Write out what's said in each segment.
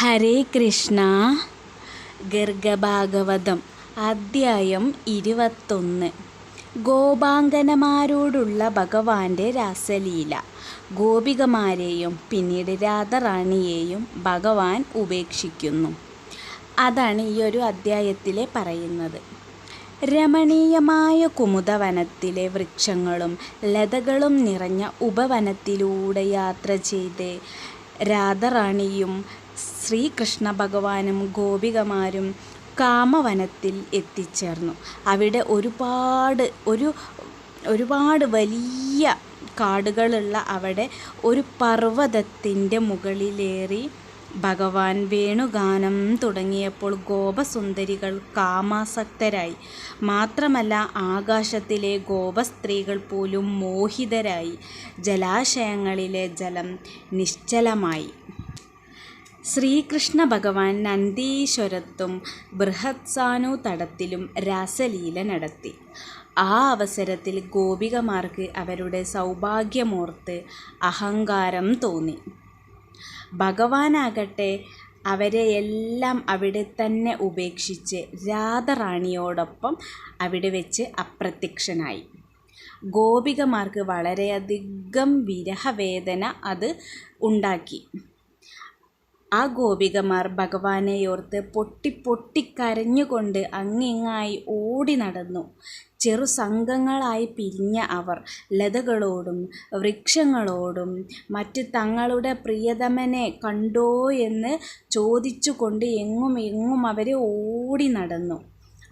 ഹരേ കൃഷ്ണ. ഗർഗഭാഗവതം അദ്ധ്യായം ഇരുപത്തൊന്ന്. ഗോപാങ്കനമാരോടുള്ള ഭഗവാന്റെ രാസലീല. ഗോപികമാരെയും പിന്നീട് രാധറാണിയെയും ഭഗവാൻ ഉപേക്ഷിക്കുന്നു. അതാണ് ഈ ഒരു അദ്ധ്യായത്തിലെ പറയുന്നത്. രമണീയമായ കുമുദവനത്തിലെ വൃക്ഷങ്ങളും ലതകളും നിറഞ്ഞ ഉപവനത്തിലൂടെ യാത്ര ചെയ്ത് രാധറാണിയും ശ്രീകൃഷ്ണ ഭഗവാനും ഗോപികമാരും കാമവനത്തിൽ എത്തിച്ചേർന്നു. അവിടെ ഒരുപാട് ഒരു ഒരുപാട് വലിയ കാടുകളുള്ള അവിടെ ഒരു പർവതത്തിന്റെ മുകളിലേറി ഭഗവാൻ വേണുഗാനം തുടങ്ങിയപ്പോൾ ഗോപസുന്ദരികൾ കാമാസക്തരായി. മാത്രമല്ല ആകാശത്തിലെ ഗോപസ്ത്രീകൾ പോലും മോഹിതരായി. ജലാശയങ്ങളിലെ ജലം നിശ്ചലമായി. ശ്രീകൃഷ്ണ ഭഗവാൻ നന്ദീശ്വരത്തും ബൃഹത്സാനു തടത്തിലും രാസലീല നടത്തി. ആ അവസരത്തിൽ ഗോപികമാർക്ക് അവരുടെ സൗഭാഗ്യമോർത്ത് അഹങ്കാരം തോന്നി. ഭഗവാനാകട്ടെ അവരെയെല്ലാം അവിടെ തന്നെ ഉപേക്ഷിച്ച് രാധറാണിയോടൊപ്പം അവിടെ വെച്ച് അപ്രത്യക്ഷനായി. ഗോപികമാർക്ക് വളരെയധികം വിരഹവേദന അത് ഉണ്ടാക്കി. ആ ഗോപികമാർ ഭഗവാനെയോർത്ത് പൊട്ടി പൊട്ടിക്കരഞ്ഞുകൊണ്ട് അങ്ങിങ്ങായി ഓടി നടന്നു. ചെറു സംഘങ്ങളായി പിരിഞ്ഞ അവർ ലതകളോടും വൃക്ഷങ്ങളോടും മറ്റ് തങ്ങളുടെ പ്രിയതമനെ കണ്ടോ എന്ന് ചോദിച്ചുകൊണ്ട് എങ്ങും എങ്ങും അവർ ഓടി നടന്നു.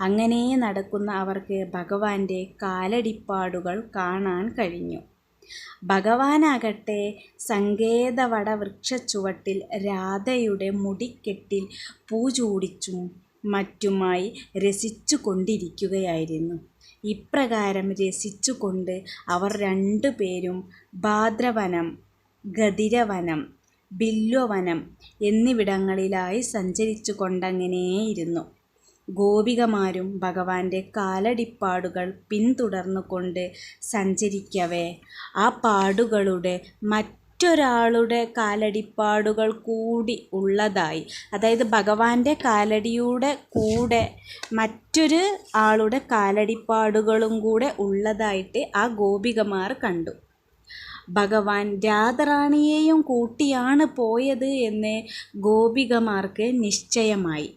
അങ്ങനെ നടക്കുന്ന അവർക്ക് ഭഗവാന്റെ കാലടിപ്പാടുകൾ കാണാൻ കഴിഞ്ഞു. ഭഗവാനാകട്ടെ സങ്കേതവട വൃക്ഷച്ചുവട്ടിൽ രാധയുടെ മുടിക്കെട്ടിൽ പൂചൂടിച്ചു മറ്റുമായി രസിച്ചു കൊണ്ടിരിക്കുകയായിരുന്നു ഇപ്രകാരം രസിച്ചുകൊണ്ട് അവർ രണ്ടുപേരും ഭാദ്രവനം ഗതിരവനം ബില്വവനം എന്നിവിടങ്ങളിലായി സഞ്ചരിച്ചു കൊണ്ടങ്ങനെയിരുന്നു ഗോപികമാരും ഭഗവാന്റെ കാലടിപ്പാടുകൾ പിന്തുടർന്നുകൊണ്ട് സഞ്ചരിക്കവേ. ആ പാടുകളുടെ മറ്റൊരാളുടെ കാലടിപ്പാടുകൾ കൂടി ഉള്ളതായി. അതായത് ഭഗവാന്റെ കാലടിയുടെ കൂടെ മറ്റൊരു ആളുടെ കാലടിപ്പാടുകളും കൂടെ ഉള്ളതായിട്ട് ആ ഗോപികമാർ കണ്ടു. ഭഗവാൻ രാധറാണിയെയും കൂട്ടിയാണ് പോയത് എന്ന് ഗോപികമാർക്ക് നിശ്ചയമായി.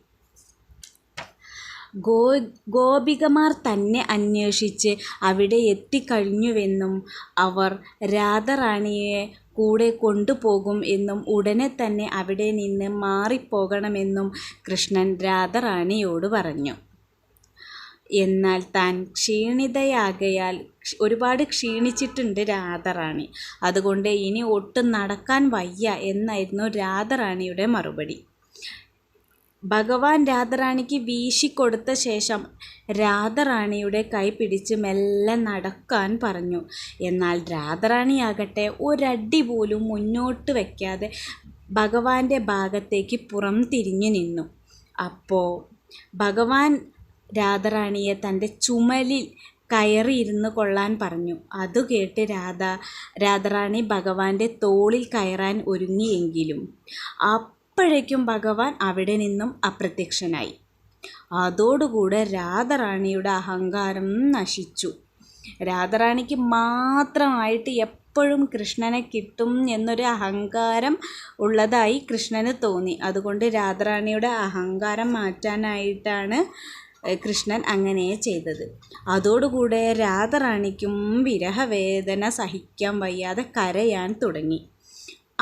ഗോപികമാർ തന്നെ അന്വേഷിച്ച് അവിടെ എത്തിക്കഴിഞ്ഞുവെന്നും അവർ രാധറാണിയെ കൂടെ കൊണ്ടുപോകും എന്നും ഉടനെ തന്നെ അവിടെ നിന്ന് മാറിപ്പോകണമെന്നും കൃഷ്ണൻ രാധറാണിയോട് പറഞ്ഞു. എന്നാൽ താൻ ക്ഷീണിതയാകയാൽ ഒരുപാട് ക്ഷീണിച്ചിട്ടുണ്ട് രാധറാണി. അതുകൊണ്ട് ഇനി ഒട്ടും നടക്കാൻ വയ്യ എന്നായിരുന്നു രാധറാണിയുടെ മറുപടി. ഭഗവാൻ രാധറാണിക്ക് വീശിക്കൊടുത്ത ശേഷം രാധറാണിയുടെ കൈ പിടിച്ച് മെല്ലെ നടക്കാൻ പറഞ്ഞു. എന്നാൽ രാധറാണിയാകട്ടെ ഒരടി പോലും മുന്നോട്ട് വയ്ക്കാതെ ഭഗവാന്റെ ഭാഗത്തേക്ക് പുറം തിരിഞ്ഞു നിന്നു. അപ്പോൾ ഭഗവാൻ രാധറാണിയെ തന്റെ ചുമലിൽ കയറിയിരുന്ന് കൊള്ളാൻ പറഞ്ഞു. അത് കേട്ട് രാധ രാധറാണി ഭഗവാന്റെ തോളിൽ കയറാൻ ഒരുങ്ങിയെങ്കിലും അപ്പോഴേക്കും ഭഗവാൻ അവിടെ നിന്നും അപ്രത്യക്ഷനായി. അതോടുകൂടെ രാധറാണിയുടെ അഹങ്കാരം നശിച്ചു. രാധറാണിക്ക് മാത്രമായിട്ട് എപ്പോഴും കൃഷ്ണനെ കിട്ടും എന്നൊരു അഹങ്കാരം ഉള്ളതായി കൃഷ്ണന് തോന്നി. അതുകൊണ്ട് രാധറാണിയുടെ അഹങ്കാരം മാറ്റാനായിട്ടാണ് കൃഷ്ണൻ അങ്ങനെ ചെയ്തത്. അതോടുകൂടെ രാധറാണിക്കും വിരഹവേദന സഹിക്കാൻ വയ്യാതെ കരയാൻ തുടങ്ങി.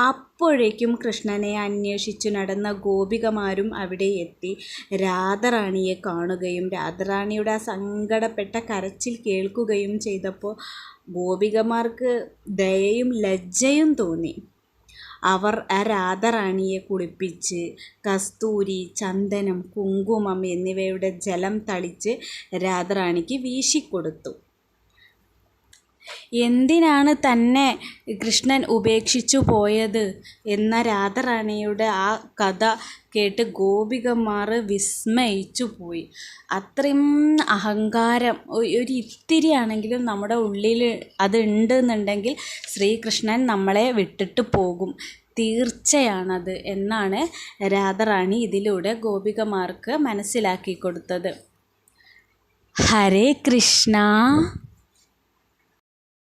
അപ്പോഴേക്കും കൃഷ്ണനെ അന്വേഷിച്ചു നടന്ന ഗോപികമാരും അവിടെ എത്തി. രാധറാണിയെ കാണുകയും രാധറാണിയുടെ ആ സങ്കടപ്പെട്ട കരച്ചിൽ കേൾക്കുകയും ചെയ്തപ്പോൾ ഗോപികമാർക്ക് ദയയും ലജ്ജയും തോന്നി. അവർ ആ രാധറാണിയെ കുളിപ്പിച്ച് കസ്തൂരി ചന്ദനം കുങ്കുമം എന്നിവയുടെ ജലം തളിച്ച് രാധറാണിക്ക് വീശിക്കൊടുത്തു. എന്തിനാണ് തന്നെ കൃഷ്ണൻ ഉപേക്ഷിച്ചു പോയത്? എന്ന രാധറാണിയുടെ ആ കഥ കേട്ട് ഗോപികമാർ വിസ്മയിച്ചു പോയി. അത്രയും അഹങ്കാരം ഒരു ഇത്തിരി ആണെങ്കിലും നമ്മുടെ ഉള്ളിൽ അത് ഉണ്ട് എന്നുണ്ടെങ്കിൽ ശ്രീകൃഷ്ണൻ നമ്മളെ വിട്ടിട്ട് പോകും. തീർച്ചയാണത് എന്നാണ് രാധാറാണി ഇതിലൂടെ ഗോപികമാർക്ക് മനസ്സിലാക്കി കൊടുത്തത്. ഹരേ കൃഷ്ണ.